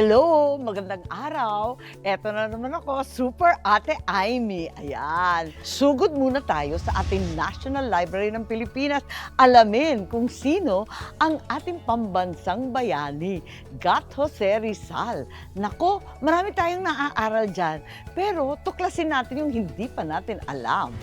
Hello! Magandang araw! Eto na naman ako, Super Ate Aimee. Ayan. Sugod muna tayo sa ating National Library ng Pilipinas. Alamin kung sino ang ating pambansang bayani, Gat Jose Rizal. Nako, marami tayong naaaral dyan. Pero tuklasin natin yung hindi pa natin alam.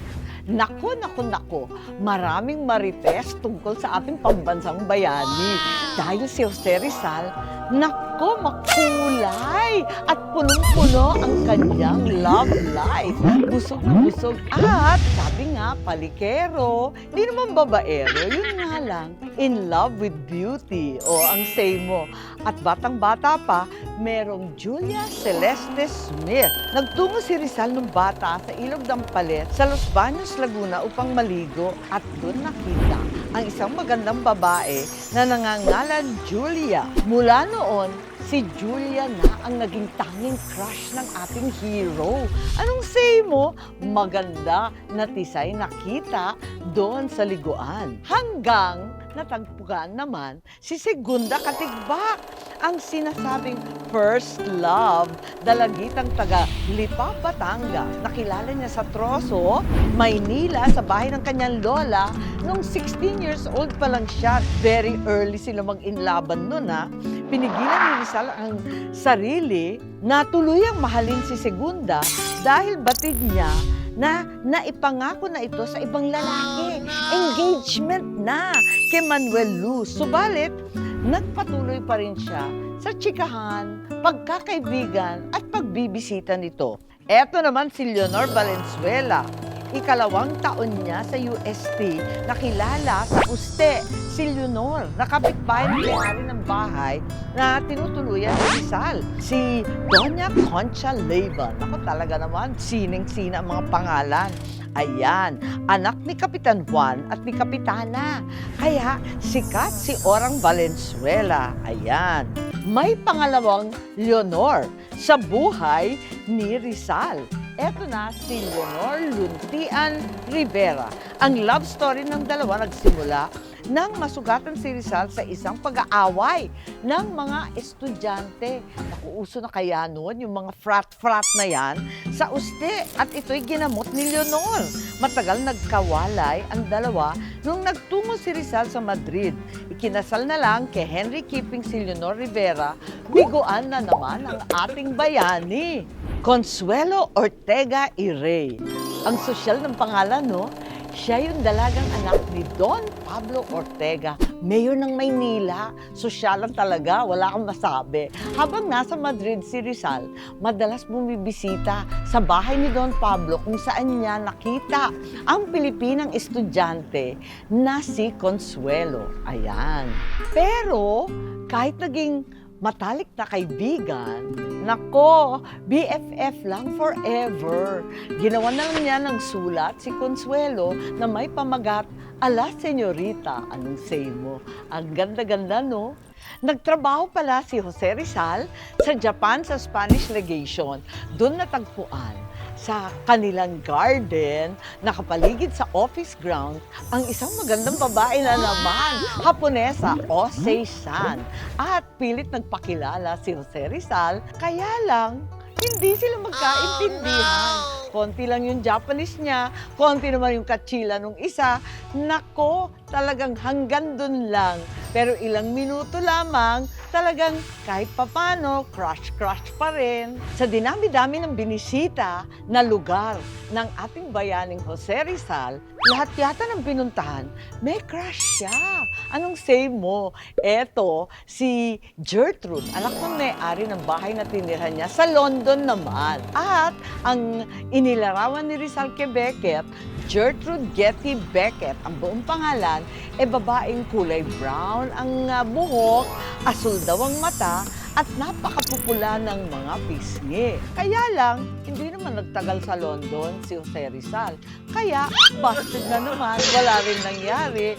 Nako, nako, nako, maraming marites tungkol sa ating pambansang bayani. Dahil si Jose Rizal, nako, makulay at punong-puno ang kanyang love life. Busog na busog at sabi nga, palikero, hindi naman babaero, yun nga lang, in love with beauty. O, ang say mo. At batang-bata pa, merong Julia Celeste Smith. Nagtungo si Rizal nung bata sa Ilog ng Palet sa Los Baños, Laguna upang maligo at doon nakita ang isang magandang babae na nangangalan Julia. Mula noon, si Julia na ang naging tanging crush ng ating hero. Anong say mo? Maganda na tisay nakita doon sa liguan. Hanggang natagpuan naman si Segunda Katigbak, ang sinasabing first love, dalagitang taga Lipa, Batangas. Nakilala niya sa Troso, Maynila, sa bahay ng kanyang lola. Nung 16 years old pa lang siya, very early sila mag-inlaban nun ha. Pinigilan ni Rizal ang sarili na tuluyang mahalin si Segunda dahil batid niya na naipangako na ito sa ibang lalaki. Engagement na kay Manuel Luz. Subalit, nagpatuloy pa rin siya sa tsikahan, pagkakaibigan at pagbibisita nito. Eto naman si Leonor Valenzuela. Ikalawang taon niya sa UST, nakilala sa Uste, si Leonor, nakapitbahay ng may-ari ng bahay na tinutuluyan ni Rizal, si Doña Concha Leiva. Ako talaga naman, sining-sina ang mga pangalan. Ayan, anak ni Kapitan Juan at ni Kapitana. Kaya sikat si Orang Valenzuela. Ayan. May pangalawang Leonor sa buhay ni Rizal. Eto na si Leonor Luntian Rivera. Ang love story ng dalawa nagsimula nang masugatan si Rizal sa isang pag-aaway ng mga estudyante. Nakuuso na kaya noon yung mga frat-frat na yan sa uste at ito'y ginamot ni Leonor. Matagal nagkawalay ang dalawa nung nagtungo si Rizal sa Madrid. Ikinasal na lang kay Henry Keeping si Leonor Rivera, biguan na naman ang ating bayani. Consuelo Ortega Irey. Ang sosyal ng pangalan, no? Siya yung dalagang anak ni Don Pablo Ortega, mayor ng Maynila. Sosyalan talaga, wala kang masabi. Habang nasa Madrid si Rizal, madalas bumibisita sa bahay ni Don Pablo kung saan niya nakita ang Pilipinang estudyante na si Consuelo. Ayan. Pero kahit naging matalik na kaibigan, nako, BFF lang forever. Ginawa na niya ng sulat si Consuelo na may pamagat, ala senyorita, anong say mo? Ang ganda-ganda, no? Nagtrabaho pala si Jose Rizal sa Japan sa Spanish Legation. Doon natagpuan sa kanilang garden, nakapaligid sa office ground, ang isang magandang babae na naman, Haponesa, Osei-san. At pilit nagpakilala si Jose Rizal, kaya lang, hindi sila magkaintindihan. Konti lang yung Japanese niya, konti naman yung kachila nung isa. Nako, talagang hanggang dun lang. Pero ilang minuto lamang, talagang kahit papano, crush-crush pa rin. Sa dinami-dami ng binisita na lugar ng ating bayaning Jose Rizal, lahat yata ng pinuntahan, may crush siya. Anong say mo? Eto, si Gertrude, anak ng may-ari ng bahay na tinirhan niya sa London naman. At ang inilarawan ni Rizal kay Beckett, Gertrude Getty Beckett, ang buong pangalan, e babaeng kulay brown ang ah, buhok, asul daw ang mata, at napakapupula ng mga pisngi. Kaya lang, hindi naman nagtagal sa London si Jose Rizal. Kaya, busted na naman, wala rin nangyari.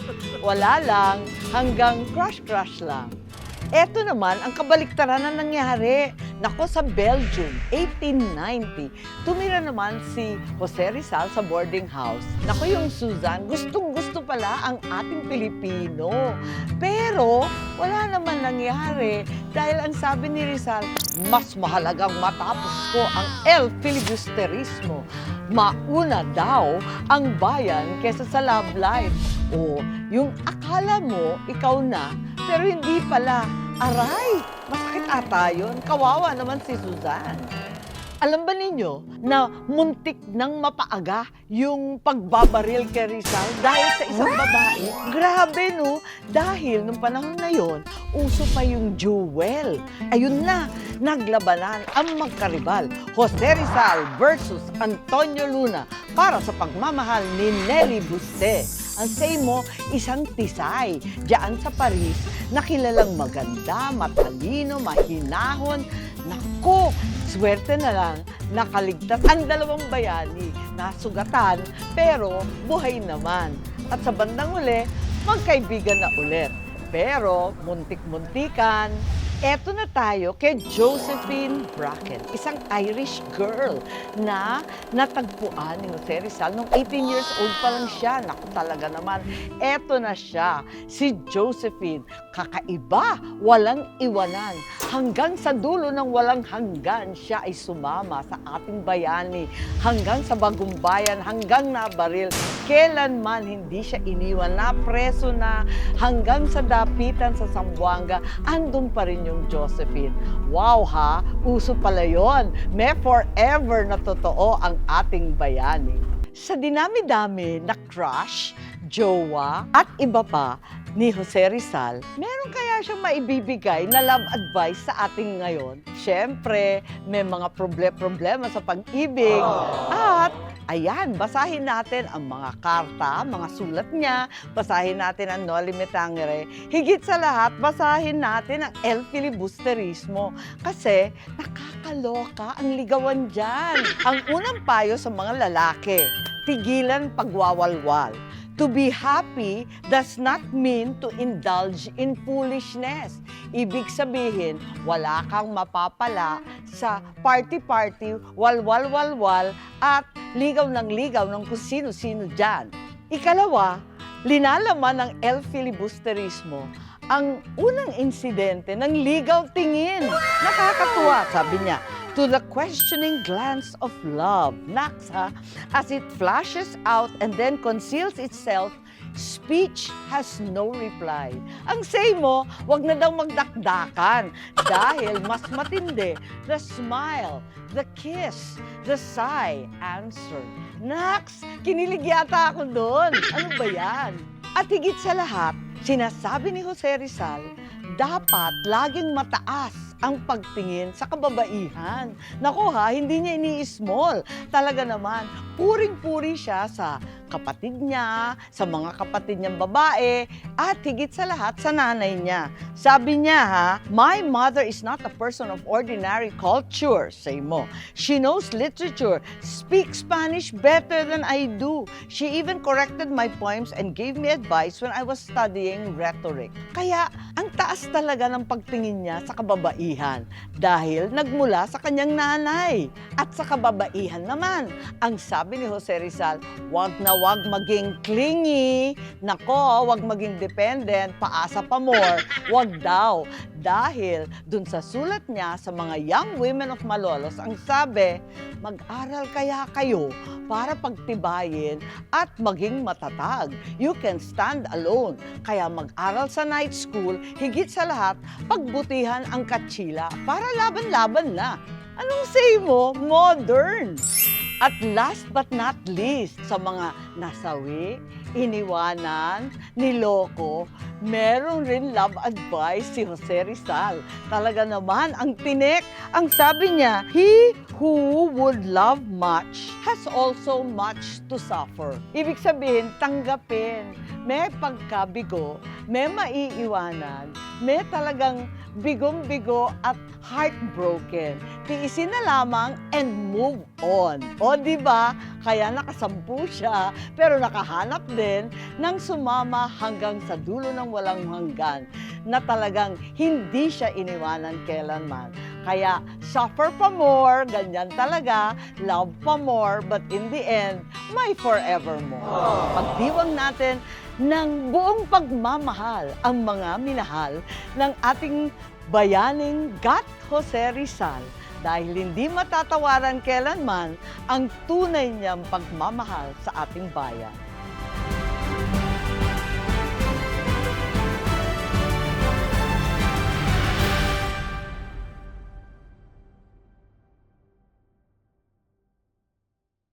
Wala lang, hanggang crush-crush lang. Eto naman ang kabaliktaran na nangyari. Nako sa Belgium, 1890. Tumira naman si Jose Rizal sa boarding house. Nako yung Susan, gustong gusto pala ang ating Pilipino. Pero wala naman nangyari dahil ang sabi ni Rizal, mas mahalagang matapos ko ang El Filibusterismo. Mauna daw ang bayan kesa sa love life. O yung akala mo, ikaw na, pero hindi pala. Aray, masakit ata yun. Kawawa naman si Suzanne. Alam ba ninyo na muntik nang mapaaga yung pagbabaril kay Rizal dahil sa isang babae? Grabe no, dahil nung panahon na yon, uso pa yung jewel. Ayun na, naglabanan ang magkaribal, Jose Rizal versus Antonio Luna para sa pagmamahal ni Nelly Buste. Ang say mo, isang tisay. Diyan sa Paris, nakilalang maganda, matalino, mahinahon. Naku, swerte na lang, nakaligtas ang dalawang bayani. Nasugatan, pero buhay naman. At sa bandang uli, magkaibigan na ulit. Pero muntik-muntikan, eto na tayo kay Josephine Bracken, isang Irish girl na natagpuan ni Jose Rizal nung 18 years old pa lang siya. Naku talaga naman, eto na siya, si Josephine. Kakaiba, walang iwanan. Hanggang sa dulo ng walang hanggan, siya ay sumama sa ating bayani. Hanggang sa bagong bayan, hanggang nabaril. Kailanman hindi siya iniwan na preso na hanggang sa dapitan sa Zamboanga, andun pa rin yung Josephine. Wow ha, uso pala yon. May forever na totoo ang ating bayani. Sa dinami-dami na crush, jowa, at iba pa ni Jose Rizal, meron kaya siyang maibibigay na love advice sa ating ngayon? Siyempre, may mga proble- problema sa pag-ibig. At ayan, basahin natin ang mga karta, mga sulat niya, basahin natin ang Noli Me Tangere. Higit sa lahat, basahin natin ang El Filibusterismo kasi nakakaloka ang ligawan dyan. Ang unang payo sa mga lalaki, tigilan pagwawalwal. To be happy does not mean to indulge in foolishness. Ibig sabihin, wala kang mapapala sa party-party, walwal-walwal, at ligaw ng ligaw ng kung sino-sino dyan. Ikalawa, linalaman ng El Filibusterismo ang unang insidente ng ligaw tingin. Nakakatuwa, sabi niya, to the questioning glance of love. Naks ha, as it flashes out and then conceals itself, speech has no reply. Ang say mo, wag na daw magdakdakan dahil mas matindi the smile, the kiss, the sigh answer. Naks, kinilig yata ako doon. Ano ba yan? At higit sa lahat, sinasabi ni Jose Rizal, dapat laging mataas ang pagtingin sa kababaihan. Nako ha, hindi niya ini-small. Talaga naman, puring-puri siya sa kapatid niya, sa mga kapatid niyang babae, at higit sa lahat sa nanay niya. Sabi niya ha, My mother is not a person of ordinary culture, say mo. She knows literature, speaks Spanish better than I do. She even corrected my poems and gave me advice when I was studying rhetoric. Kaya, ang taas talaga ng pagtingin niya sa kababaihan dahil nagmula sa kanyang nanay. At sa kababaihan naman, ang sabi ni Jose Rizal, wag na wag maging clingy, nako, wag maging dependent, paasa pa more, wag daw. Dahil dun sa sulat niya sa mga young women of Malolos, ang sabi, mag-aral kaya kayo para pagtibayin at maging matatag. You can stand alone. Kaya mag-aral sa night school, higit sa lahat, pagbutihan ang katsila para laban-laban na. Anong say mo? Modern. At last but not least, sa mga nasawi, iniwanan, niloko, meron rin love advice si Jose Rizal. Talaga naman, ang tinik, ang sabi niya, He who would love much has also much to suffer. Ibig sabihin, tanggapin. May pagkabigo, may maiiwanan, may talagang bigong-bigo at heartbroken. Tiisin na lamang and move on. O di ba? Kaya nakasampu siya, pero nakahanap din ng sumama hanggang sa dulo ng walang hanggan na talagang hindi siya iniwanan kailanman. Kaya suffer pa more, ganyan talaga, love pa more, but in the end, may forevermore. Pagdiwang natin ng buong pagmamahal ang mga minahal ng ating bayaning Gat Jose Rizal dahil hindi matatawaran kailanman ang tunay niyang pagmamahal sa ating bayan.